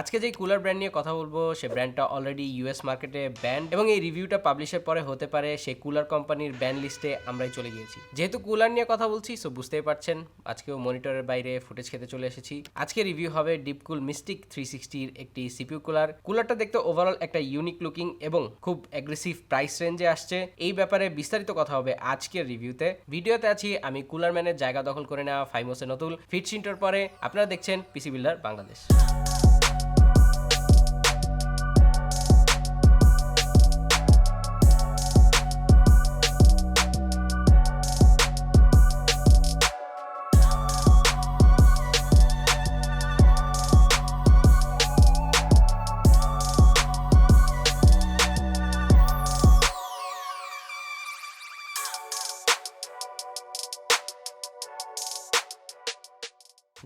আজকে যে cooler brand নিয়ে কথা বলব, সে ব্র্যান্ডটা অলরেডি ইউএস মার্কেটে ব্যান্ড এবং এই রিভিউটা পাবলিশের পরে হতে পারে সেই কুলার কোম্পানির ব্যান্ড লিস্টে আমরাই চলে গিয়েছি। যেহেতু কুলার নিয়ে কথা বলছি সো বুঝতেই পারছেন, আজকেও মনিটরের বাইরে ফুটেজ খেতে চলে এসেছি। আজকে রিভিউ হবে ডিপকুল মিস্টিক থ্রি সিক্সটির একটি সিপিউ কুলার। কুলারটা দেখতে ওভারঅল একটা ইউনিক লুকিং এবং খুব অ্যাগ্রেসিভ প্রাইস রেঞ্জে আসছে। এই ব্যাপারে বিস্তারিত কথা হবে আজকের রিভিউতে ভিডিওতে আছি আমি কুলার ম্যানের জায়গা দখল করে নেওয়া ফাইমোসে নতুন, ফিট সিন্টার পরে আপনারা দেখছেন পিসি বিল্ডার বাংলাদেশ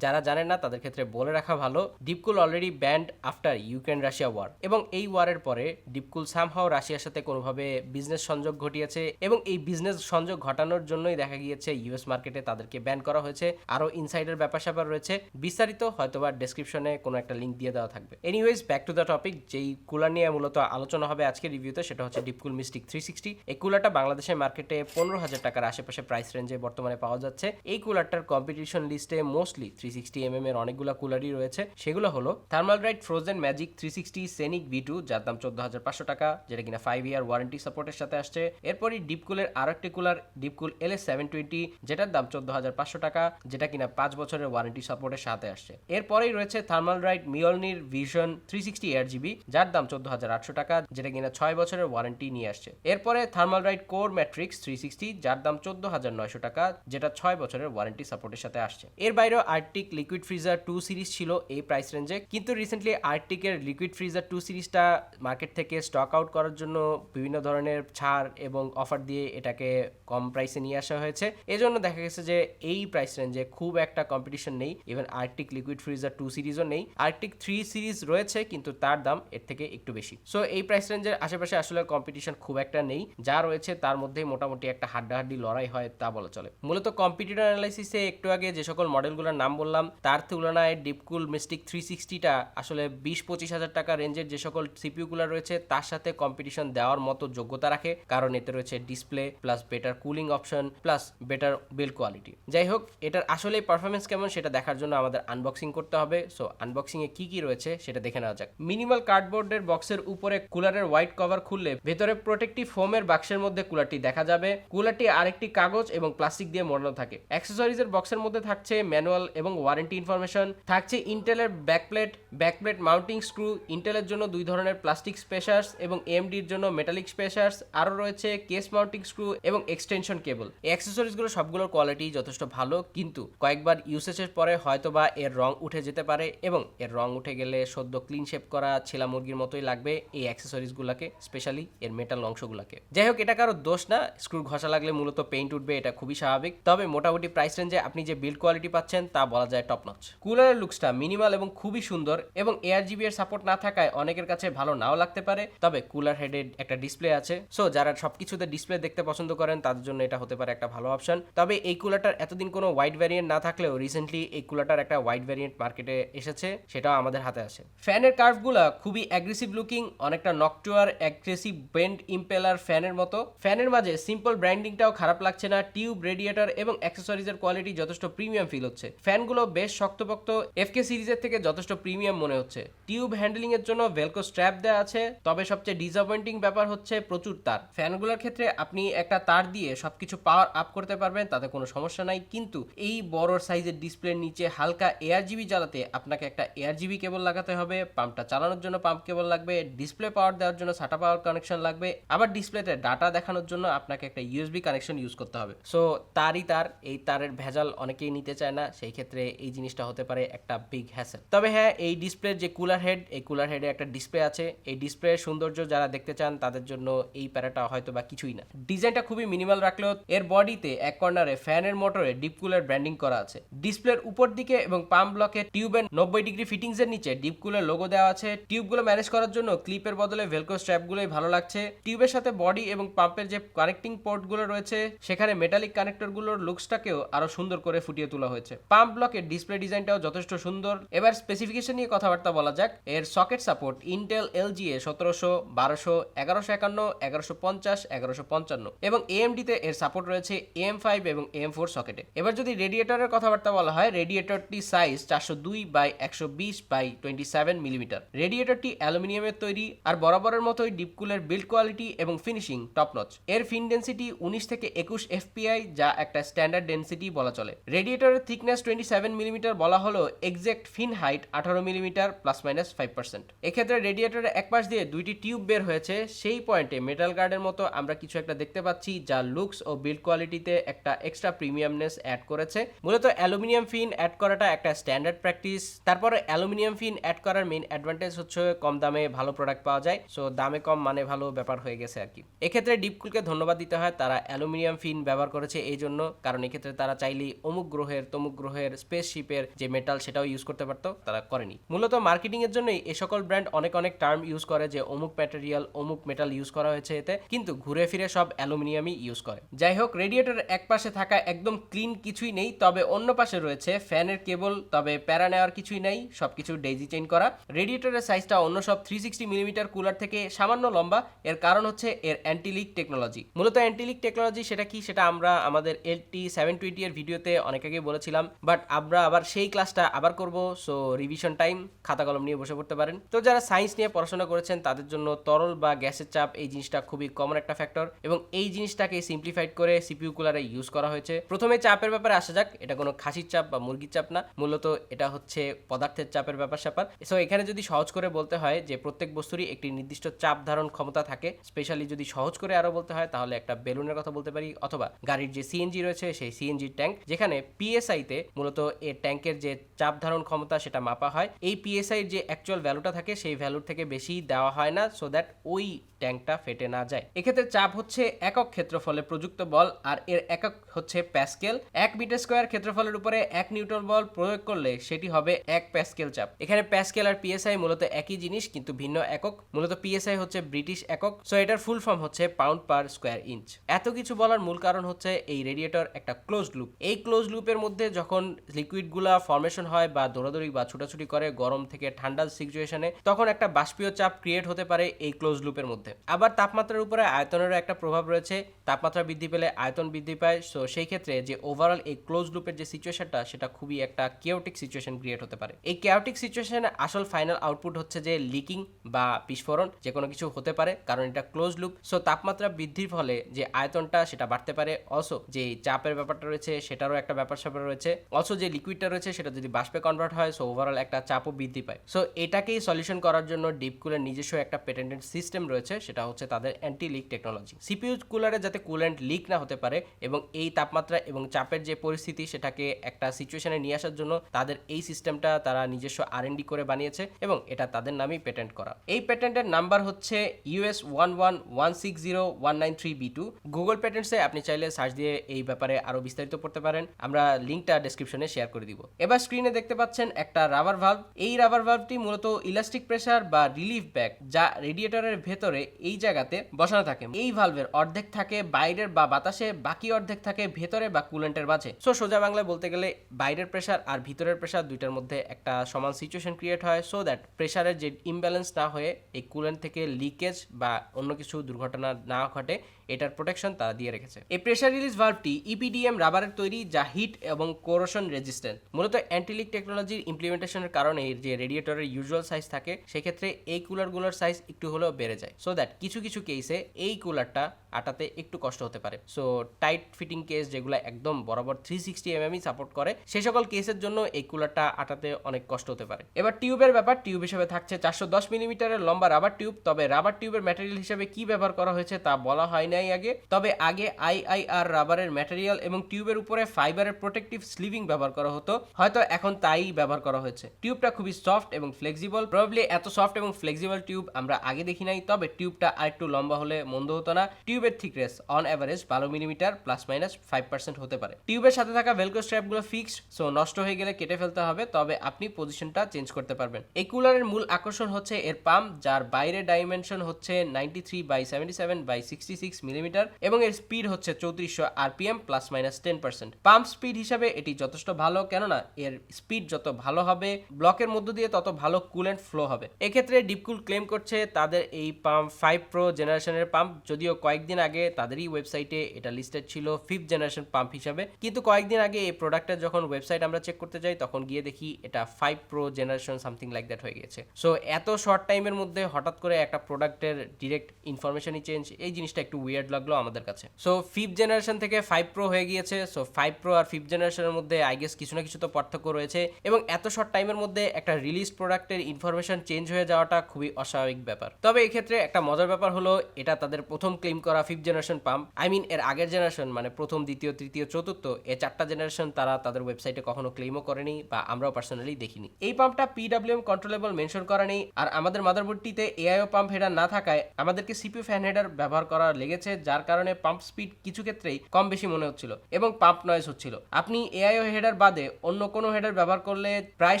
যারা জানেন না, তাদের ক্ষেত্রে বলে রাখা ভালো, Deepcool already banned after Ukraine Russia war এবং এই ওয়ারের পরে ডিপকুল সামহাও রাশিয়ার সাথে কোনোভাবে বিজনেস সংযোগ ঘটিয়েছে এবং এই বিজনেস সংযোগ ঘটানোর জন্যই দেখা গিয়েছে ইউএস মার্কেটে তাদেরকে ব্যান করা হয়েছে। আরও ইনসাইডের ব্যাপার স্যাপার রয়েছে। বিস্তারিত হয়তোবা ডেসক্রিপশনে কোনো একটা লিঙ্ক দিয়ে দেওয়া থাকবে। Anyways back to the topic যেই কুলার নিয়ে মূলত আলোচনা হবে আজকের রিভিউতে সেটা হচ্ছে ডিপকুল মিস্টিক থ্রি সিক্সটি এই কুলারটা বাংলাদেশের মার্কেটে পনেরো হাজার টাকার আশেপাশে প্রাইস রেঞ্জে বর্তমানে পাওয়া যাচ্ছে। এই কুলারটার কম্পিটিশন লিস্টে মোস্টলি থ্রি সিক্সটি এম এর অনেকগুলো কুলারই রয়েছে। সেগুলো হলো Thermalright frozen magic three sixty scenic V two যার দাম চোদ্দ হাজার পাঁচশো টাকা, যেটা কিনা ফাইভ ইয়ার ওয়ারেন্টি সাপোর্টের সাথে আসছে। এরপরই ডিপকুলের আর একটি cooler Deepcool L S seven twenty যেটার দাম চোদ্দ হাজার পাঁচশো টাকা, যেটা কিনা পাঁচ বছরের ওয়ারেন্টি সাপোর্টের সাথে আসছে। এরপরেই রয়েছে Thermalright Mjolnir Vision three sixty ARGB যার দাম চোদ্দ হাজার আটশো টাকা, যেটা কিনা ছয় বছরের ওয়ারেন্টি নিয়ে আসছে। এরপরে Thermalright Core Matrix three sixty যার দাম চোদ্দ হাজার নয়শো টাকা, যেটা ছয় বছরের ওয়ারেন্টি সাপোর্টের সাথে আসছে। এর বাইরেও Arctic Liquid Freezer two series ছিল এই প্রাইস রেঞ্জে কিন্তু রিসেন্টলি আর্টিকের লিকুইড ফ্রিজার টু সিরিজটা মার্কেট থেকে স্টক আউট করার জন্য বিভিন্ন ধরনের ছাড় এবং অফার দিয়ে এটাকে কম প্রাইসে নিয়ে আসা হয়েছে। এজন্য দেখা গেছে যে এই প্রাইস রেঞ্জে খুব একটা কম্পিটিশন নেই। Even Arctic Liquid Freezer two সিরিজও নেই। আর্টিক থ্রি সিরিজ রয়েছে, কিন্তু তার দাম এর থেকে একটু বেশি। সো এই প্রাইস রেঞ্জের আশেপাশে আসলে কম্পিটিশন খুব একটা নেই। যা রয়েছে তার মধ্যে মোটামুটি একটা হাড্ডাহাড্ডি লড়াই হয় তা বলা চলে। মূলত কম্পিটিটর অ্যানালাইসিসে একটু আগে যে সকল মডেলগুলোর নাম বললাম তার তুলনায় ডিপকুল মিস্টিক থ্রি সিক্সটিটা আসলে বিশ পঁচিশ হাজার টাকা রেঞ্জের যে সকল সিপিউগুলো রয়েছে, তার সাথে কম্পিটিশন দেওয়ার মতো যোগ্যতা রাখে। কারণ এতে রয়েছে display plus better cooling option plus better build quality যাই হোক, এটার আসলে পারফরমেন্স কেমন সেটা দেখার জন্য আমাদের আনবক্সিং করতে হবে। সো আনবক্সিং এ কি কি রয়েছে সেটা দেখে নেওয়া যাক। মিনিমাল কার্ডবোর্ডের বক্সের উপরে কুলারের হোয়াইট কভার খুললে ভেতরে প্রোটেক্টিভ ফোমের বাক্সের মধ্যে কুলারটি দেখা যাবে। কুলারটি আরেকটি কাগজ এবং প্লাস্টিক দিয়ে মোড়ানো থাকে। অ্যাক্সেসরিজের বক্সের মধ্যে থাকছে ম্যানুয়াল এবং ওয়ারেন্টি ইনফরমেশন থাকছে ইন্টেলের ব্যাকপ্লেট ব্যাকপ্লেট মাউন্টিং স্ক্রু ইন্টেলের জন্য দুই ধরনের প্লাস্টিক স্পেশার্স এবং এমডির জন্য মেটালিক স্পেশার্স আরও রয়েছে কেস মাউন্টিং স্ক্রু এবং এক্সটেনশন কেবল অ্যাক্সেসরিজগুলো সবগুলোর কোয়ালিটি যথেষ্ট ভালো, কিন্তু কয়েকবার ইউসেজের পরে হয়তোবা এর রং উঠে যেতে পারে এবং এর রং উঠে গেলে সদ্য ক্লিন শেপ করা ছেলা মুরগির মতোই লাগবে এই অ্যাক্সেসরিজগুলোকে স্পেশালি এর মেটাল অংশগুলোকে। যাই হোক, এটা কারও দোষ না স্ক্রু ঘষা লাগলে মূলত পেইন্ট উঠবে, এটা খুবই স্বাভাবিক। তবে মোটামুটি প্রাইস রেঞ্জে আপনি যে বিল্ড কোয়ালিটি পাচ্ছেন তা বলা যায় টপ নচ কুলারের লুকসটা মিনিমাল এবং খুবই সুন্দর এবং এয়ার জিবি এর সাপোর্ট না থাকায় অনেকের কাছে ভালো নাও লাগতে পারে, তবে কুলার হেডেড একটা ডিসপ্লে আছে। সো যারা সবকিছুতে ডিসপ্লে দেখতে পছন্দ করেন, তাদের জন্য এটা হতে পারে একটা ভালো অপশন তবে এই কুলারটার এতদিন কোনো ওয়াইড ভ্যারিয়েন্ট না থাকলেও রিসেন্টলি এই কুলারটার একটা ওয়াইড ভ্যারিয়েন্ট মার্কেটে এসেছে, সেটাও আমাদের হাতে আছে। ফ্যানের কার্ভগুলো খুবই অ্যাগ্রেসিভ লুকিং অনেকটা নকটুয়ার অ্যাগ্রেসিভ বেন্ড ইম্পেলার ফ্যানের মতো। ফ্যানের মাঝে সিম্পল ব্র্যান্ডিংটাও খারাপ লাগছে না টিউব রেডিয়েটর এবং অ্যাক্সেসরিজের কোয়ালিটি যথেষ্ট প্রিমিয়াম ফিল হচ্ছে। ফ্যানগুলো বেশ শক্তপোক্ত এফকে সিরিজের থেকে যথেষ্ট প্রিমিয়াম মনে হচ্ছে। টিউব হ্যান্ডলিং এর জন্য ভেলকো স্ট্র্যাপ দেওয়া আছে, তবে সবচেয়ে ডিসঅ্যাপয়েন্টিং ব্যাপার হচ্ছে প্রচুর তার। ফ্যানগুলোর ক্ষেত্রে আপনি একটা তার দিয়ে সবকিছু পাওয়ার আপ করতে পারবেন, তাতে কোনো সমস্যা নাই। কিন্তু এই বড় সাইজের ডিসপ্লের নিচে হালকা এয়ার জিবি জ্বালাতে আপনাকে একটা এয়ার জিবি কেবল লাগাতে হবে পাম্পটা চালানোর জন্য পাম্প কেবল লাগবে ডিসপ্লে পাওয়ার দেওয়ার জন্য সাটা পাওয়ার কানেকশন লাগবে, আবার ডিসপ্লেতে ডাটা দেখানোর জন্য আপনাকে একটা ইউএসবি কানেকশন ইউজ করতে হবে। সো তারই তার, এই তারের ভেজাল অনেকেই নিতে চায় না, সেই ক্ষেত্রে এই জিনিসটা হতে পারে একটা বিগ হ্যাসেল তবে হ্যাঁ এই ডিসপ্লের যে কুলার হেড এই কুলার হেডে একটা ডিসপ্লে আছে। এই ডিসপ্লের সৌন্দর্য যারা দেখতে চান, তাদের জন্য এই প্যারাটা হয়তো বা কিছুই না। ডিজাইনটা খুবই মিনিমাল রাখলেও এর বডিতে এক কর্নারে ফ্যানের মোটরে ডিপ কুলার ব্র্যান্ডিং করা আছে। ডিসপ্লের উপর দিকে এবং পাম্প ব্লকে টিউবের নব্বই ডিগ্রি ফিটিংস এর নিচে ডিপ কুলার লোগো দেওয়া আছে। টিউবগুলো ম্যানেজ করার জন্য ক্লিপের বদলে ভেলকো স্ট্র্যাপগুলোই ভালো লাগছে। টিউবের সাথে বডি এবং পাম্পের যে কানেক্টিং পোর্টগুলো রয়েছে, সেখানে মেটালিক কানেক্টর কানেক্টরগুলোর লুকসটাকেও আরও সুন্দর করে ফুটিয়ে তোলা হয়েছে। পাম্প ব্লকে এর ডিসপ্লে ডিজাইনটাও যথেষ্ট সুন্দর। এবার স্পেসিফিকেশন নিয়ে কথাবার্তা বলা যাক। এর সকেট সাপোর্ট ইন্টেল এলজিএ সতেরোশো, বারোশো, এগারোশো একান্ন, এগারোশো পঞ্চাশ, এগারোশো পঞ্চান্ন এবং এএমডিতে এর সাপোর্ট রয়েছে এম ফাইভ এবং এম ফোর সকেটে এবার যদি রেডিয়েটরের কথাবার্তা বলা হয় রেডিয়েটরটি সাইজ চারশো দুই বাই একশো বিশ বাই টোয়েন্টি সেভেন মিলিমিটার রেডিয়েটরটি অ্যালুমিনিয়ামের তৈরি আর বরাবরের মতোই ডিপকুলের বিল্ড কোয়ালিটি এবং ফিনিশিং টপ নচ এর ফিন ডেন্সিটি উনিশ থেকে একুশ এফপিআই যা একটা স্ট্যান্ডার্ড ডেন্সিটি বলা চলে। রেডিয়েটরের থিকনেস টোয়েন্টি সেভেন মিলিমিটার বলা হলো এক্সাক্ট ফিন হাইট আঠারো millimetre plus minus five percent এক্ষেত্রে রেডিয়েটরের এক পাশ দিয়ে দুইটি টিউব বের হয়েছে, সেই পয়েন্টে মেটাল গার্ডের মতো আমরা কিছু একটা দেখতে পাচ্ছি যা লুকস ও বিল্ড কোয়ালিটিতে একটা এক্সট্রা প্রিমিয়ামনেস অ্যাড করেছে। মূলত অ্যালুমিনিয়াম ফিন অ্যাড করাটা একটা স্ট্যান্ডার্ড প্র্যাকটিস তারপরে অ্যালুমিনিয়াম ফিন অ্যাড করার মেইন অ্যাডভান্টেজ হচ্ছে কম দামে ভালো প্রোডাক্ট পাওয়া যায় সো দামে কম মানে ভালো ব্যাপার হয়ে গেছে আর কি। এক্ষেত্রে ডিপকুলকে ধন্যবাদ দিতে হয়, তারা অ্যালুমিনিয়াম ফিন ব্যবহার করেছে এই জন্য, কারণ এক্ষেত্রে তারা চাইলেই অমুক গ্রহের তমুক গ্রহের স্পেসশিপের যে মেটাল সেটাও ইউজ করতে পারতো, তারা করেনি। মূলত মার্কেটিং এর জন্যই এই সকল ব্র্যান্ড অনেক অনেক টার্ম ইউজ করে যে অমুক ম্যাটেরিয়াল অমুক মেটাল ইউজ করা হয়েছে এতে, কিন্তু ঘুরে ফিরে সব অ্যালুমিনিয়ামই ইউজ করে। যাই হোক রেডিয়েটরের এক পাশে থাকা একদম ক্লিন কিছুই নেই, তবে অন্য পাশে রয়েছে ফ্যানের কেবল তবে প্যারা নেওয়ার কিছুই নেই, সবকিছু ডেজি চেইন করা। রেডিয়েটরের সাইজটা অন্য সব থ্রি সিক্সটি মিলিমিটার কুলার থেকে সামান্য লম্বা, এর কারণ হচ্ছে এর অ্যান্টিলিক টেকনোলজি মূলত অ্যান্টিলিক টেকনোলজি সেটা কি? সেটা আমরা আমাদের এল টি সেভেন টোয়েন্টি এর ভিডিওতে অনেক আগে বলেছিলাম বাট আমরা আবার সেই ক্লাসটা আবার করব। সো রিভিশন টাইম খাতা কলম নিয়ে বসে পড়তে পারেন। তো যারা সায়েন্স নিয়ে পড়াশোনা করেছেন, তাদের জন্য তরল বা গ্যাসের চাপ এই জিনিসটা খুবই কমন একটা ফ্যাক্টর এবং এই জিনিসটাকে সিম্পলিফাইড করে সিপিইউ কুলারে ইউজ করা হয়েছে। প্রথমে চাপের ব্যাপারে আসা যাক। এটা কোনো খাসির চাপ বা মুরগির চাপ না। মূলত এটা হচ্ছে পদার্থের চাপের ব্যাপার স্যাপার। সো এখানে যদি সহজ করে বলতে হয় যে প্রত্যেক বস্তুরই একটি নির্দিষ্ট চাপ ধারণ ক্ষমতা থাকে স্পেশালি যদি সহজ করে আরও বলতে হয়, তাহলে একটা বেলুনের কথা বলতে পারি। অথবা গাড়ির যে সিএনজি রয়েছে, সেই সিএনজির ট্যাঙ্ক যেখানে পিএসআই তে মূলত এই ট্যাঙ্কের যে চাপ ধারণ ক্ষমতা সেটা মাপা হয়। এই পিএসআই যে অ্যাকচুয়াল ভ্যালুটা থাকে, সেই ভ্যালুর থেকে বেশি দেওয়া হয় না সো দ্যাট ওই ট্যাঙ্কটা ফেটে না যায়। এক্ষেত্রে চাপ হচ্ছে একক ক্ষেত্রফলে প্রযুক্ত বল, আর এর একক হচ্ছে প্যাসকেল। এক মিটার স্কোয়ার ক্ষেত্রফলের উপরে এক নিউটন বল প্রয়োগ করলে সেটি হবে এক প্যাসকেল চাপ। এখানে প্যাসকেল আর পিএসআই মূলত একই জিনিস, কিন্তু ভিন্ন একক। মূলত পিএসআই হচ্ছে ব্রিটিশ একক সো এটার ফুল ফর্ম হচ্ছে পাউন্ড পার স্কোয়ার ইঞ্চ এত কিছু বলার মূল কারণ হচ্ছে এই রেডিয়েটর একটা ক্লোজ লুপ এই ক্লোজ লুপের মধ্যে যখন লিকুইডগুলা ফর্মেশন হয় বা দৌড়াদৌড়ি বা ছুটাছুটি করে গরম থেকে ঠান্ডা সিচুয়েশনে তখন একটা বাষ্পীয় চাপ ক্রিয়েট হতে পারে এই ক্লোজ লুপের মধ্যে। আবার তাপমাত্রার উপরে আয়তনেরও একটা প্রভাব রয়েছে, তাপমাত্রা বৃদ্ধি পেলে আয়তন বৃদ্ধি পায় সো সেই ক্ষেত্রে যে ওভারঅল এই ক্লোজ লুপের যে সিচুয়েশনটা সেটা খুবই একটা কেওটিক সিচুয়েশন ক্রিয়েট হতে পারে। এই কেওটিক সিচুয়েশনে আসল ফাইনাল আউটপুট হচ্ছে যে লিকিং বা বিস্ফোরণ, যে কোনো কিছু হতে পারে, কারণ এটা ক্লোজ লুপ সো তাপমাত্রা বৃদ্ধির ফলে যে আয়তনটা, সেটা বাড়তে পারে। অলসো যে চাপের ব্যাপারটা রয়েছে, সেটারও একটা ব্যাপার স্যাপার রয়েছে। অলসো যে লিকুইডটা রয়েছে সেটা যদি বাষ্পে কনভার্ট হয় সো ওভারঅল একটা চাপও বৃদ্ধি পায়। সো এটাকেই সলিউশন করার জন্য ডিপ নিজস্ব একটা পেটেন্টেড সিস্টেম রয়েছে, সেটা হচ্ছে তাদের অ্যান্টি লিক টেকনোলজি সিপিইউ কুলারে যাতে কুলেন্ট লিক না হতে পারে এবং এই তাপমাত্রা এবং চাপের যে পরিস্থিতি, সেটাকে একটা সিচুয়েশনে নিয়ে আসার জন্য তাদের এই সিস্টেমটা তারা নিজস্ব আর করে বানিয়েছে এবং এটা তাদের নামেই পেটেন্ট করা। এই পেটেন্টের নাম্বার হচ্ছে US one one one six zero one nine three B two Google পেটেন্টসে আপনি চাইলে সার্চ দিয়ে এই ব্যাপারে আরও বিস্তারিত পড়তে পারেন। আমরা লিঙ্কটা ডেসক্রিপশনে শেয়ার করে দিব। এবার স্ক্রিনে দেখতে পাচ্ছেন একটা রাবার ভাল্ভ এই রাবার ভাল্ভটি মূলত ইলাস্টিক প্রেসার বা রিলিফ ব্যাগ যা রেডিয়েটরের ভেতরে এই জায়গাতে বসানো থাকে। এই ভালভের অর্ধেক থাকে বাইরের বা বাতাসে, বাকি অর্ধেক থাকে ভেতরে বা কুলেন্টের মাঝে। সো সোজা বাংলায় বলতে গেলে বাইরের প্রেসার আর ভিতরের প্রেসার দুইটার মধ্যে একটা সমান সিচুয়েশন ক্রিয়েট হয়। সো দ্যাট প্রেসারের যে ইমব্যালেন্স না হয়ে এই কুলেন্ট থেকে লিকেজ বা অন্য কিছু দুর্ঘটনা না ঘটে এটার প্রোটেকশন তারা দিয়ে রেখেছে। এই প্রেসার রিলিজ ভালভটি ইপিডিএম রাবারের তৈরি, যা হিট এবং কোরোশন রেজিস্ট্যান্ট মূলত অ্যান্টিলিক টেকনোলজির ইমপ্লিমেন্টেশনের কারণে যে রেডিয়েটরের ইউজুয়াল সাইজ থাকে, সেক্ষেত্রে এই কুলারগুলোর সাইজ একটু হলেও বেড়ে যায়। সো দ্যাট কিছু কিছু কেসে এই কুলারটা আটাতে একটু কষ্ট হতে পারে। সো টাইট ফিটিং কেস যেগুলো একদম বরাবর থ্রি সিক্সটি এমএমই সাপোর্ট করে, সে সকল কেসের জন্য এই কুলারটা আটাতে অনেক কষ্ট হতে পারে। এবার টিউবের ব্যাপার, টিউব হিসেবে থাকছে চারশো দশ মিলিমিটারের লম্বা রাবার টিউব তবে রাবার টিউবের ম্যাটেরিয়াল হিসেবে কি ব্যবহার করা হয়েছে তা বলা হয় নাই আগে। তবে আগে আইআইআর রাবারের ম্যাটেরিয়াল এবং টিউবের উপরে ফাইবারের প্রোটেক্টিভ স্লিভিং ব্যবহার করা হতো। হয়তো এখন তাই ব্যবহার করা হয়েছে। টিউবটা খুবই সফট এবং ফ্লেক্সিবল প্রবলি এত সফট এবং ফ্লেক্সিবল টিউব আমরা আগে দেখি নাই, তবে টিউবটা আরেকটু লম্বা হলে মন্দ হতো না। টিউবের থিকনেস অন অ্যাভারেজ বারো millimetre plus minus five percent হতে পারে। টিউবের সাথে থাকা ভেলকো স্ট্র্যাপগুলো ফিক্সড সো নষ্ট হয়ে গেলে কেটে ফেলতে হবে, তবে আপনি পজিশনটা চেঞ্জ করতে পারবেন। এই কুলারের মূল আকর্ষণ হচ্ছে এর পাম্প যার বাইরে ডাইমেনশন হচ্ছে ninety three by seventy seven by sixty six millimetre এবং এর স্পিড হচ্ছে চৌত্রিশশো RPM plus minus ten percent pump speed হিসাবে এটি যথেষ্ট ভালো, কেননা এর স্পিড যত ভালো হবে, ব্লকের মধ্য দিয়ে তত ভালো কুলেন্ট ফ্লো হবে। এক্ষেত্রে ডিপকুল ক্লেম করছে তাদের এই পাম্প ফাইভ প্রো জেনারেশনের পাম্প যদিও কয়েকদিন আগে তাদেরই ওয়েবসাইটে এটা লিস্টেড ছিল ফিফথ জেনারেশন পাম্প হিসাবে। কিন্তু কয়েকদিন আগে এই প্রোডাক্টের যখন ওয়েবসাইট আমরা চেক করতে যাই, তখন গিয়ে দেখি এটা five pro generation something like that হয়ে গেছে। সো এত শর্ট টাইমের মধ্যে হঠাৎ করে একটা প্রোডাক্টের ডিরেক্ট ইনফরমেশনই চেঞ্জ এই জিনিসটা একটু উইয়ার্ড লাগল আমাদের কাছে। সো ফিফথ জেনারেশন থেকে ফাইভ প্রো হয়ে গিয়েছে। সো ফাইভ প্রো আর ফিফথ জেনারেশনের মধ্যে আই গেস কিছু না কিছু তো পার্থক্য রয়েছে। এবং এত শর্ট টাইমের মধ্যে একটা রিলিজ প্রোডাক্টের ইনফরমেশন চেঞ্জ হয়ে যাওয়াটা খুবই অস্বাভাবিক ব্যাপার। তবে এই ক্ষেত্রে একটা মজার ব্যাপার হলো, এটা তাদের প্রথম ক্লেম করা fifth generation pump I mean এর আগের জেনারেশন মানে প্রথম, দ্বিতীয়, তৃতীয়, চতুর্থ, এ চারটা জেনারেশন তারা তাদের ওয়েবসাইটে কখনো ক্লেমও করেনি বা আমরাও পার্সোনালি দেখিনি। এই পাম্পটা পিডাব্লিউএম কন্ট্রোলেবল মেনশন করা নেই, আর আমাদের মাদারবোর্ডটিতে এআইও পাম্প হেডার না থাকায় আমাদেরকে সিপিউ ফ্যান হেডার ব্যবহার করা লেগেছে, যার কারণে পাম্প স্পিড কিছু ক্ষেত্রেই কম বেশি মনে হচ্ছিল এবং পাম্প নয়েজ হচ্ছিল। আপনি এআইও হেডার বাদে অন্য কোনো হেডার ব্যবহার করলে প্রায়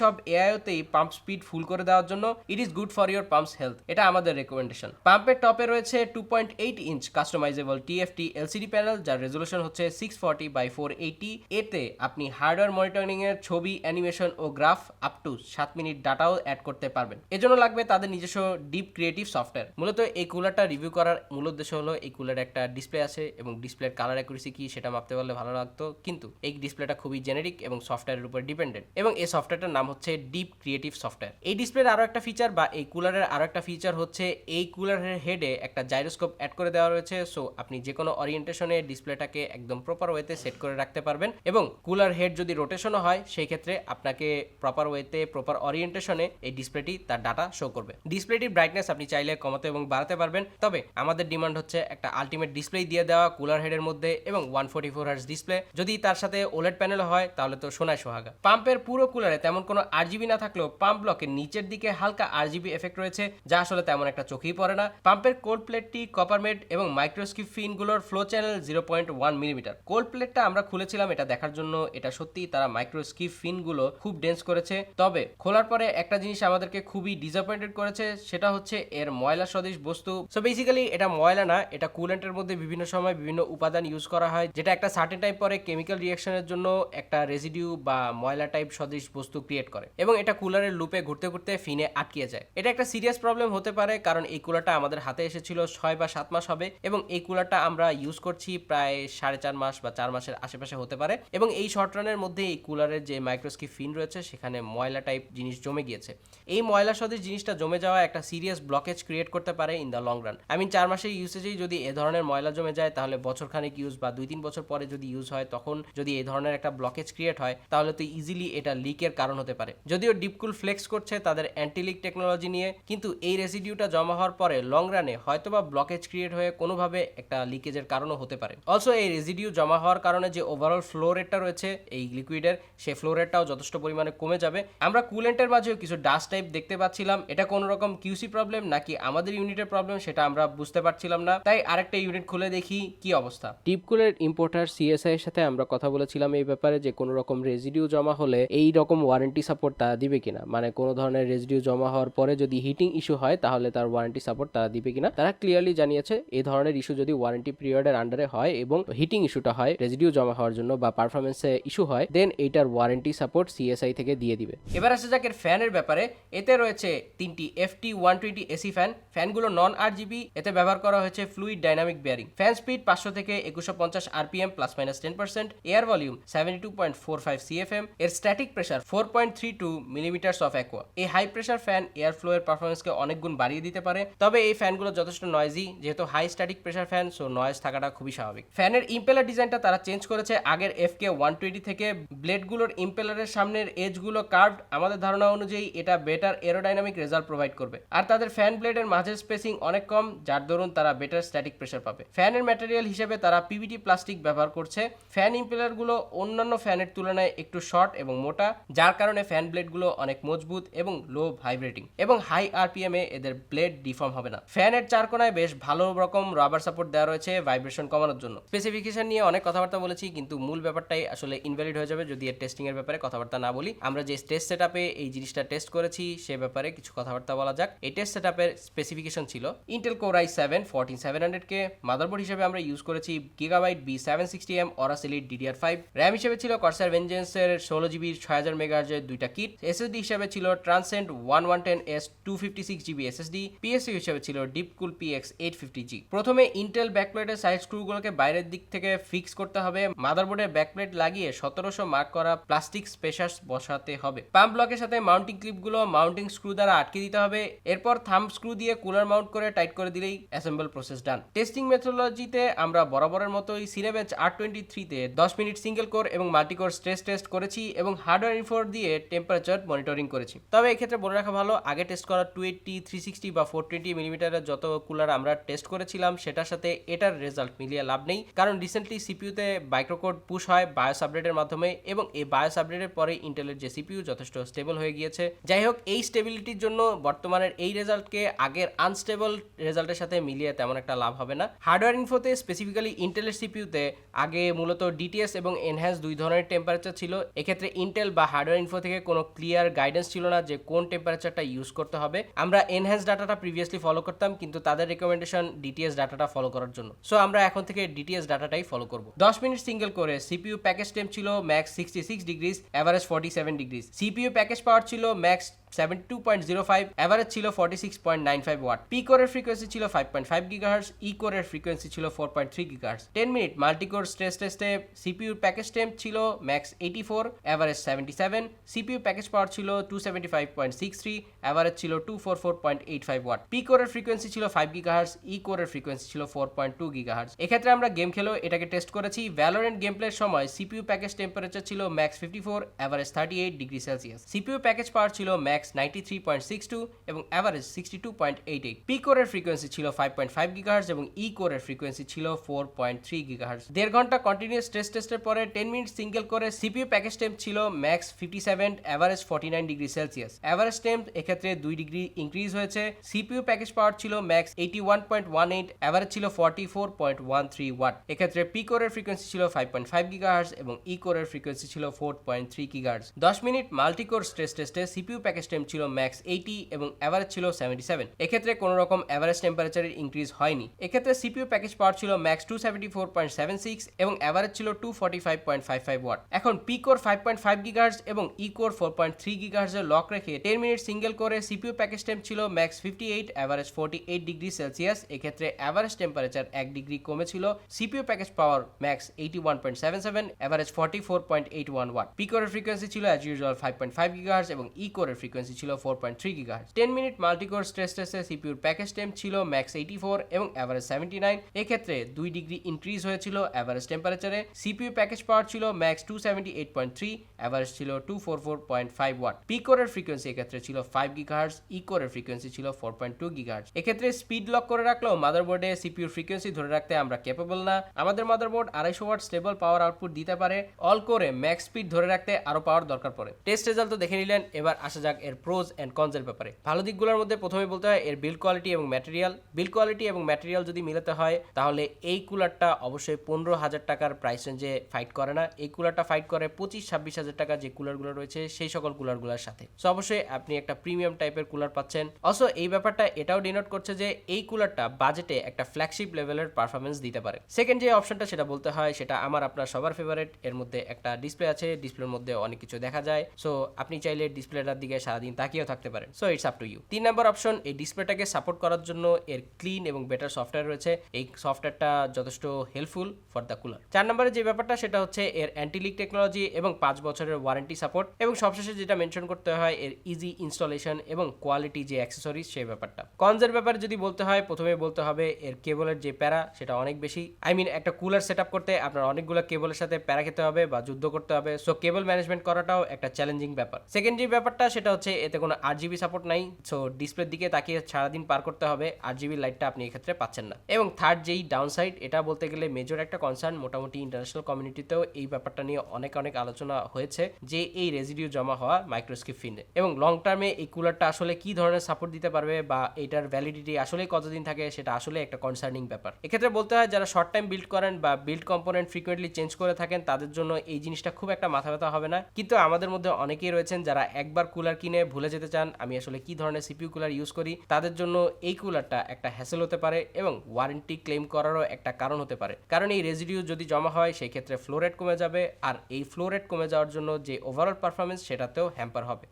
সব এআইওতেই পাম্প স্পিড ফুল করে দেওয়ার জন্য it is good for your pump's health এটা আমাদের রেকমেন্ডেশন পাম্পের টপে রয়েছে two point eight inch customisable TFT LCD panel যার রেজলিউশন হচ্ছে six forty by four eighty এতে আপনি হার্ডওয়্যার মনিটরিং এর ছবি অ্যানিমেশন ও গ্রাফ আপ টু সাত মিনিট ডাটাও অ্যাড করতে পারবেন। এজন্য লাগবে তাদের নিজস্ব ডিপ ক্রিয়েটিভ সফটওয়্যার মূলত এই কুলারটা রিভিউ করার মূল উদ্দেশ্য হলো এই কুলারে একটা ডিসপ্লে আছে এবং ডিসপ্লের কালার অ্যাকুরেসি কি সেটা মাপতে পারলে ভালো লাগতো। কিন্তু এই ডিসপ্লেটা খুবই জেনেরিক এবং সফটওয়্যারের উপর ডিপেন্ডেন্ট এবং এই সফটওয়্যারটার নাম হচ্ছে ডিপ ক্রিয়েটিভ সফটওয়্যার এই ডিসপ্লের আরও একটা ফিচার বা এই কুলারের আরও একটা ফিচার হচ্ছে এই কুলারের হেডে একটা জাইরোস্কোপ অ্যাড করে দেওয়া রয়েছে। সো আপনি যে কোনো অরিয়েন্টেশনে ডিসপ্লেটাকে একদম প্রপার ওয়েতে সেট করে রাখতে পারবেন এবং কুলার হেড যদি রোটেশনও হয় সেই ক্ষেত্রে আপনাকে প্রপার ওয়েতে প্রপার অরিয়েন্টেশনে এই ডিসপ্লেটি তার ডাটা শো করবে। ডিসপ্লেটির ব্রাইটনেস আপনি চাইলে কমাতে এবং বাড়াতে পারবেন, তবে আমাদের ডিমান্ড হচ্ছে একটা আলটিমেট ডিসপ্লে দিয়ে দেওয়া কুলার হেডের মধ্যে এবং one forty four hertz display যদি তার সাথে ওলেট প্যানেল হয়, তাহলে তো সোনায় সোহাগা। পাম্পের পুরো কুলারে তেমন কোনো আরজিবি না থাকলেও পাম্প ব্লকের নিচের দিকে হালকা আরজিবি এফেক্ট রয়েছে, যা আসলে তেমন একটা চোখেই পড়ে না। পাম্পের কোল্ড প্লেটটি কপারমেট এবং মাইক্রোস্কিপ ফিনগুলোর flow channel zero point one millimetre cold প্লেটটা আমরা খুলেছিলাম, এটা দেখার জন্য এটা সত্যি তারা মাইক্রোস্কিপ ফিনগুলো খুব ডেন্স করেছে। তবে খোলার পরে একটা জিনিস আমাদেরকে খুবই ডিসঅ্যাপয়েন্টেড করেছে, সেটা হচ্ছে এর ময়লা সদৃশ বস্তু। সো বেসিক্যালি এটা ময়লা না, এটা কুলেন্টের মধ্যে বিভিন্ন সময় বিভিন্ন উপাদান ইউজ করা হয়, যেটা একটা সার্টেন টাইপ পরে কেমিক্যাল রিয়াকশনের জন্য একটা রেসিডিউ বা ময়লা টাইপ সদৃশ বস্তু ক্রিয়েট করে। এবং এটা কুলারের লুপে ঘুরতে ঘুরতে ফিনে আটকিয়ে যায়। এটা একটা সিরিয়াস প্রবলেম হতে পারে, কারণ এই কুলারটা আমাদের হাতে এসেছিল ছয় বা সাত মাস হবে। এবং এই কুলারটা আমরা ইউজ করছি প্রায় সাড়ে চার মাস বা চার মাসের আশেপাশে হতে পারে। এবং এই শর্ট রানের মধ্যে এই কুলারের যে মাইক্রোস্কিপ ফিন রয়েছে, সেখানে ময়লা টাইপ জিনিস জমে গিয়েছে। এই ময়লা সদৃশ জিনিসটা জমে যাওয়া একটা সিরিয়াস ব্লকেজ ক্রিয়েট করতে পারে in the long run I mean চার মাসের ইউসেজেই যদি এ ধরনের ময়লা জমে যায়, তাহলে বছর খানেক ইউজ বা দুই তিন বছর পরে যদি ইউজ হয়, তখন যদি এই ধরনের একটা ব্লকেজ ক্রিয়েট হয়, তাহলে তো ইজিলি এটা লিকের কারণ হতে পারে। যদিও ডিপকুল ফ্লেক্স করছে তাদের অ্যান্টিলিক টেকনোলজি নিয়ে, কিন্তু এই রেসিডিউটা জমা হওয়ার পরে লং রানে হয়তোবা ব্লকেজ ক্রিয়েট হয়ে কোনোভাবে একটা লিকেজের কারণও হতে পারে। অলসো এই রেসিডিউ জমা হওয়ার কারণে যে ওভারঅল ফ্লো রেটটা রয়েছে, এই লিকুইডের সেই ফ্লো রেটটাও যথেষ্ট পরিমাণে কমে যাবে। আমরা কুলেন্টের মাঝেও কিছু ডাস্ট টাইপ দেখতে পাচ্ছিলাম। এটা কোনো রকম কিউসি প্রবলেম নাকি আমাদের ইউনিটের প্রবলেম সেটা আমরা বুঝতে পারছিলাম না। তাই আরেকটা ইউনিট খুলে দেখি, কি অবস্থা? টিপকুলের ইম্পোর্টার সিএসআই এর সাথে আমরা কথা বলেছিলাম এই ব্যাপারে যে কোনো রকম রেজিডিউ জমা হলে এই রকম ওয়ারেন্টি সাপোর্ট তারা দিবে কিনা। মানে কোনো ধরনের রেজিডিউ জমা হওয়ার পরে যদি হিটিং ইস্যু হয়, তাহলে তার ওয়ারেন্টি সাপোর্ট তারা দিবে কিনা। তারা ক্লিয়ারলি জানিয়েছে এই ধরনের ইস্যু যদি ওয়ারেন্টি পিরিয়ডের আন্ডারে হয় এবং হিটিং ইস্যুটা হয় রেজিডিউ জমা হওয়ার জন্য বা পারফরমেন্সে ইস্যু হয় দেন এইটার ওয়ারেন্টি সাপোর্ট সিএসআই থেকে দিয়ে দিবে। এবার আসে যাক এর ফ্যানের ব্যাপারে। এতে রয়েছে তিনটি FT one twenty AC fan ফ্যানগুলো non আর জিবি এতে ব্যবহার করা হয়েছে fluid dynamic bearing fan speed পাঁচশো থেকে একুশশো পঞ্চাশ RPM plus minus ten percent air volume seventy two point four five CFM এর static pressure four point three two millimetres of aqua এই high pressure fan air flow এর পারফরমেন্সকে অনেক গুণ বাড়িয়ে দিতে পারে। তবে এই ফ্যানগুলো যথেষ্ট নয়েজি যেহেতু high static pressure fan so noise থাকাটা খুবই স্বাভাবিক। ফ্যানের ইম্পেলার ডিজাইনটা তারা চেঞ্জ করেছে আগের এফ কে ওয়ান টোয়েন্টি থেকে। ব্লেডগুলোর ইম্পেলারের সামনের এজগুলো কার্ভড আমাদের ধারণা অনুযায়ী এটা বেটার এরোডাইনামিক রেজাল্ট প্রোভাইড করবে। আর তাদের ফ্যান ব্লেডের মাঝের স্পেসিং অনেক কম, যার দরুন তারা বেটার স্ট্যাটিক প্রেশার পাবে। ফ্যানের ম্যাটেরিয়াল হিসেবে তারা পিভিটি প্লাস্টিক ব্যবহার করছে। ফ্যান ইম্পেলারগুলো অন্যান্য ফ্যানের তুলনায় একটু শর্ট এবং মোটা, যার কারণে ফ্যান ব্লেডগুলো অনেক মজবুত এবং লো ভাইব্রেটিং এবং হাই আরপিএম এ এদের ব্লেড ডিফর্ম হবে না। ফ্যানের চার কোনায় বেশ ভালো রকম রাবার সাপোর্ট দেওয়া রয়েছে ভাইব্রেশন কমানোর জন্য। স্পেসিফিকেশন নিয়ে অনেক কথাবার্তা বলেছি, কিন্তু মূল ব্যাপারটাই আসলে ইনভ্যালিড হয়ে যাবে যদি এর টেস্টিং এর ব্যাপারে কথাবার্তা না বলি। আমরা যে টেস্ট সেট এই জিনিসটা টেস্ট করেছি, সে ব্যাপারে কিছু কথাবার্তা বলা যাক। এই টেস্ট সেটআপের স্পেসিফিকেশন ছিল Intel Core i seven fourteen seven hundred K motherboard হিসেবে আমরা ইউজ করেছি Gigabyte B seven sixty M Aorus Elite DDR five RAM হিসেবে ছিল কর্সার ভেঞ্জেন্সের ষোলো জিবি ছয় হাজার মেগাহার্জের দুইটা কিট এসএসডি হিসেবে ছিল Transcend one one ten S two fifty six GB SSD PSU হিসেবে ছিল DeepCool PX eight fifty G প্রথমে ইন্টেল ব্যাকপ্লেটের সাইড স্ক্রুগুলোকে বাইরের দিক থেকে ফিক্স করতে হবে। মাদারবোর্ডের ব্যাকপ্লেট লাগিয়ে সতেরোশো মার্ক করা প্লাস্টিক স্পেশাস বসাতে হবে। পাম্প ব্লকের সাথে মাউন্টিং ক্লিপগুলো মাউন্টিং স্ক্রু দ্বারা আটকে দিতে হবে। এরপর থাম্ব স্ক্রু দিয়ে কুলার মাউন্ট করে টাইট করে দিলেই অ্যাসেম্বল প্রসেস ডান টেস্টিং মেথোলজিতে আমরা বরাবরের মতোই সিনেবেঞ্চ আর টোয়েন্টি থ্রিতে দশ মিনিট সিঙ্গেল কোর এবং মাল্টি কোর স্ট্রেস টেস্ট করেছি এবং হার্ডওয়্যার ইনফোর দিয়ে টেম্পারেচার মনিটরিং করেছি। তবে এক্ষেত্রে বলে রাখা ভালো, আগে টেস্ট করা টু এইটটি থ্রি সিক্সটি বা ফোর টোয়েন্টি মিলিমিটারের যত কুলার আমরা টেস্ট করেছিলাম সেটার সাথে এটার রেজাল্ট মিলিয়ে লাভ নেই। কারণ রিসেন্টলি সিপিউতে মাইক্রোকোড পুশ হয় বায়োস আপডেটের মাধ্যমে এবং এই বায়োস আপডেটের পরে ইন্টেলের যে সিপিউ যথেষ্ট স্টেবল হয়ে গিয়েছে। যাই হোক, এই স্টেবিলিটির জন্য বর্তমানের এই রেজাল্টকে আগের আনস্টেবল রেজাল্টের সাথে মিলিয়ে তেমন একটা লাভ হবে না। হার্ডওয়্যার ইনফোতে স্পেসিফিক্যালি ইন্টেলের সিপিইউতে আগে মূলত ডিটিএস এবং এনহ্যান্স দুই ধরনের টেম্পারেচার ছিল। এক্ষেত্রে ইন্টেল বা হার্ডওয়্যার ইনফো থেকে কোনো ক্লিয়ার গাইডেন্স ছিল না যে কোন টেম্পারেচারটা ইউজ করতে হবে। আমরা এনহ্যান্স ডাটাটা প্রিভিয়াসলি ফলো করতাম, কিন্তু তাদের রেকমেন্ডেশন ডিটিএস ডাটাটা ফলো করার জন্য। সো আমরা এখন থেকে ডিটিএস ডাটাটাই ফলো করব। দশ মিনিট সিঙ্গেল করে সিপিইউ প্যাকেজ টেম্প ছিল max sixty six degrees average forty seven degrees CPU package power ছিল max seventy two point zero five average ছিল forty six point nine five watt P কোরের frequency ছিল five point five gigahertz E কোরের frequency ছিল four point three gigahertz ten minute multicore stress টেস্টে সিপিউর package temp ছিল max eighty four average seventy seven CPU package power ছিল two seventy five point six three average ছিল two forty four point eight five watt P কোরের frequency ছিল five gigahertz E কোরের frequency ছিল four point two gigahertz এক্ষেত্রে আমরা game খেলেও এটাকে টেস্ট করেছি। ভ্যালোরেন্ট গেম প্লের সময় সিপিউ প্যাকেজ টেম্পারেচার ছিল max fifty four average thirty eight degree Celsius CPU package power ছিল max ninety three point six two এবং average sixty two point eight eight P কোরের frequency ছিল five point five gigahertz এবং E কোরের frequency ছিল four point three gigahertz দেড় ঘণ্টা continuous test টেস্টের পরে টেন মিনিট সিঙ্গেল করে সিপিউ প্যাকেজ টেম্প ছিল max fifty seven average forty nine degree Celsius average temp এক্ষেত্রে দুই ডিগ্রি ইনক্রিজ হয়েছে। সিপিউ প্যাকেজ পাওয়ার ছিল max eighty one point one eight average ছিল forty four point one three watt এক্ষেত্রে P কোরের frequency ছিল five point five gigahertz এবং E কোরের ফ্রিকোয়েন্সি ছিল ফোর পয়েন্ট থ্রি গিগাহার্স দশ মিনিট মাল্টি কোর স্ট্রেস টেস্টে সিপিউ প্যাকেজ টেম্প ছিল ম্যাক্স এইটি এবং অ্যাভারেজ ছিল সেভেন্টি সেভেন এক্ষেত্রে কোনো রকম অ্যাভারেজ টেম্পারেচারের ইনক্রিজ হয়নি। এক্ষেত্রে সিপিউ প্যাকেজ পাওয়ার ছিল max two seventy four point seven six এবং অ্যাভারেজ ছিল two forty five point five five watt এখন P core five point five gigahertz এবং E core four point three গিগাহার্সের lock রেখে ten minute single করে CPU package temp ছিল max fifty eight average forty eight degree Celsius এক্ষেত্রে average temperature এক degree কমেছিল। CPU package power max eighty one point seven seven average forty four point eight one watt P কোরের frequency ছিল as usual five point five gigahertz এবং E কোরের frequency ছিল four point three gigahertz ten minute multicore stress টেস্টে সিপিউর package temp ছিল max eighty four এবং average seventy nine এক্ষেত্রে দুই ডিগ্রি ইনক্রিজ হয়েছিল অ্যাভারেজ টেম্পারেচারে সিপিইউ প্যাকেজ পাওয়ার ছিল max two seventy eight point three average ছিল two four four point five watt P কোরের ফ্রিকোয়েন্সি এক্ষেত্রে ছিল ফাইভ গিগাহার্স ই কোরের ফ্রিকোয়েন্সি ছিল ফোর পয়েন্ট টু গিগাহার্স এক্ষেত্রে স্পিড লক করে রাখলেও মাদারবোর্ডে সিপিউর ফ্রিকোয়েন্সি ধরে রাখতে আমরা ক্যাপেবল না। আমাদের মাদারবোর্ড আড়াইশো ওয়াট স্টেবল পাওয়ার আউটপুট দিতে পারে। অল করে ম্যাক্স স্পিড ধরে রাখতে আরও পাওয়ার দরকার পড়ে। টেস্ট রেজাল্ট তো দেখে নিলেন, এবার আসা যাক এর প্রোজ এন্ড কনজের ব্যাপারে। ভালো দিকগুলোর মধ্যে প্রথমে বলতে হয়, এর বিল্ড কোয়ালিটি এবং ম্যাটেরিয়াল বিল্ড কোয়ালিটি এবং ম্যাটেরিয়াল যদি মিলাতে হয়, তাহলে এই কুলারটা অবশ্যই পনেরো হাজার টাকার প্রাইস রেঞ্জে ফাইট করে না। এই কুলারটা ফাইট করে পঁচিশ, ছাব্বিশ হাজার টাকা যে কুলারগুলো রয়েছে, সেই সকল কুলারগুলোর সাথে। সো অবশ্যই আপনি একটা প্রিমিয়াম টাইপের কুলার পাচ্ছেন। অলসো এই ব্যাপারটা এটাও ডিনোট করছে যে এই কুলারটা বাজেটে একটা ফ্ল্যাগশিপ লেভেলের পারফরমেন্স দিতে পারে। সেকেন্ড যে অপশনটা সেটা বলতে হয়, সেটা আমার, আপনার সবার ফেভারিট এর মধ্যে একটা ডিসপ্লে আছে ডিসপ্লের মধ্যে অনেক কিছু দেখা যায়। সো আপনি চাইলে ডিসপ্লেটার দিকে সারাদিন তাকিয়েও থাকতে পারেন। So it's up to you তিন নম্বর অপশন এই ডিসপ্লেটাকে সাপোর্ট করার জন্য এর ক্লিন এবং বেটার সফটওয়্যার রয়েছে। এই সফটওয়্যারটা যথেষ্ট হেল্পফুল ফর দ্য কুলার চার নম্বরে যে ব্যাপারটা, সেটা হচ্ছে এর অ্যান্টিলিক টেকনোলজি এবং পাঁচ বছরের ওয়ারেন্টি সাপোর্ট এবং সবশেষে যেটা মেনশন করতে হয়, এর ইজি ইনস্টলেশন এবং কোয়ালিটি যে অ্যাক্সেসরিজ সেই ব্যাপারটা। কনজের ব্যাপারে যদি বলতে হয়, প্রথমে বলতে হবে এর কেবলের যে প্যারা, সেটা অনেক বেশি। আই মিন একটা কুলার সেট করতে আপনার অনেকগুলো কেবলের সাথে প্যারা খেতে হবে বা যুদ্ধ করতে হবে। সো কেবল ম্যানেজমেন্ট করাটাও একটা চ্যালেঞ্জিং ব্যাপার। সেকেন্ড যে ব্যাপারটা, সেটা হচ্ছে, এতে কোনো আট জিবি সাপোর্ট নাই। সো ডিসপ্লের দিকে তাকিয়ে সারাদিন পার করতে হবে। আট জিবি লাইটটা আপনি এক্ষেত্রে পাচ্ছেন না। এবং থার্ড যেই ডাউন সাইড এটা বলতে গেলে মেজর একটা কনসার্ন মোটামুটি ইন্টারন্যাশনাল কমিউনিটিতেও এই ব্যাপারটা নিয়ে অনেক অনেক আলোচনা হয়েছে যে এই রেজিডিউ জমা হওয়া মাইক্রোস্কিপ ফিনে এবং লং টার্মে এই কুলারটা আসলে কি ধরনের সাপোর্ট দিতে পারবে বা এটার ভ্যালিডিটি আসলে কতদিন থাকে, সেটা আসলে একটা কনসার্নিং ব্যাপার। এক্ষেত্রে বলতে হয়, যারা শর্ট টাইম বিল্ড করেন বা বিল্ড কম্পোনেন্ট ফ্রিকুয়েন্টলি চেঞ্জ করে থাকেন, তাদের জন্য এই জিনিসটা খুব একটা মাথা ব্যথা হবে না। কিন্তু আমাদের মধ্যে অনেকেই রয়েছেন যারা একবার কুলার কিনে কিনে ভুলে যেতে চান, আমি আসলে কি ধরনের সিপিউ কুলার ইউজ করি, তাদের জন্য এই কুলারটা একটা হ্যাসেল হতে পারে এবং ওয়ারেন্টি ক্লেম করারও একটা কারণ হতে পারে। কারণ এই রেজিডিউ যদি জমা হয় সেই ক্ষেত্রে ফ্লোরেট কমে যাবে, আর এই ফ্লোরেট কমে যাওয়ার জন্য যে ওভারঅল পারফরমেন্স সেটাতেও হ্যাম্পার হবে।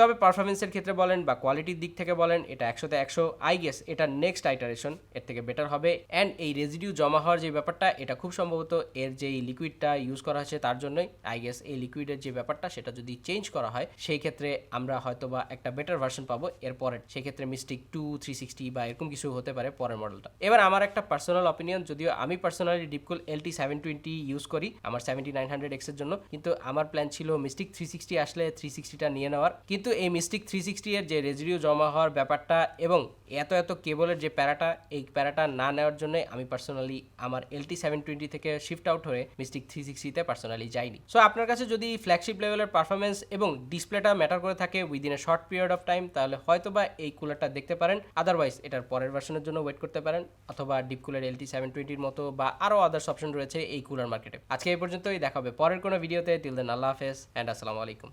তবে পারফরমেন্সের ক্ষেত্রে বলেন বা কোয়ালিটির দিক থেকে বলেন, এটা একশোতে একশো। আই গেস এটা নেক্সট আইটারেশন এর থেকে বেটার হবে। অ্যান্ড এই রেজিডিউ জমা হওয়ার যে ব্যাপারটা, এটা খুব সম্ভবত এর যে লিকুইডটা ইউজ করা হয়েছে তার জন্যই। আই গেস এই লিকুইডের যে ব্যাপারটা, সেটা যদি চেঞ্জ করা হয়, সেই ক্ষেত্রে আমরা হয়তো বা একটা বেটার ভার্সন পাবো। এর পরের, সেই ক্ষেত্রে মিস্টিক টু থ্রি সিক্সটি বা এরকম কিছু হতে পারে পরের মডেলটা এবার আমার একটা পার্সোনাল অপিনিয়ন যদিও আমি personally DeepCool LT seven twenty use করি, আমার সেভেন্টি নাইন হান্ড্রেড এক্সের জন্য, কিন্তু আমার প্ল্যান ছিল মিস্টিক থ্রি সিক্সটি আসলে থ্রি সিক্সটিটা নিয়ে নেওয়ার। কিন্তু এই মিস্টিক থ্রি সিক্সটি এর যে রেজিডিউ জমা হওয়ার ব্যাপারটা এবং এত এত কেবলের যে প্যারাটা, এই প্যারাটা না নেওয়ার জন্য আমি পার্সোনালি আমার এলটি সেভেন টোয়েন্টি থেকে শিফট আউট হয়ে মিস্টিক থ্রি সিক্সটিতে পার্সোনালি যাইনি। সো আপনার কাছে যদি ফ্ল্যাগশিপ লেভেলের পারফরমেন্স এবং ডিসপ্লেটা ম্যাটার করে থাকে within a short period of time তাহলে হয়তো বা এই কুলারটা দেখতে পারেন। আদারওয়াইজ এটার পরের ভার্সনের জন্য ওয়েট করতে পারেন অথবা ডিপ কুলার এলটি সেভেন টোয়েন্টির মতো বা আরও আদার্স অপশন রয়েছে এই কুলার মার্কেটে আজকে এই পর্যন্তই দেখাবে পরের কোনো ভিডিওতে টিল দেন আল্লাহ হাফেজ অ্যান্ড আসসালামু আলাইকুম।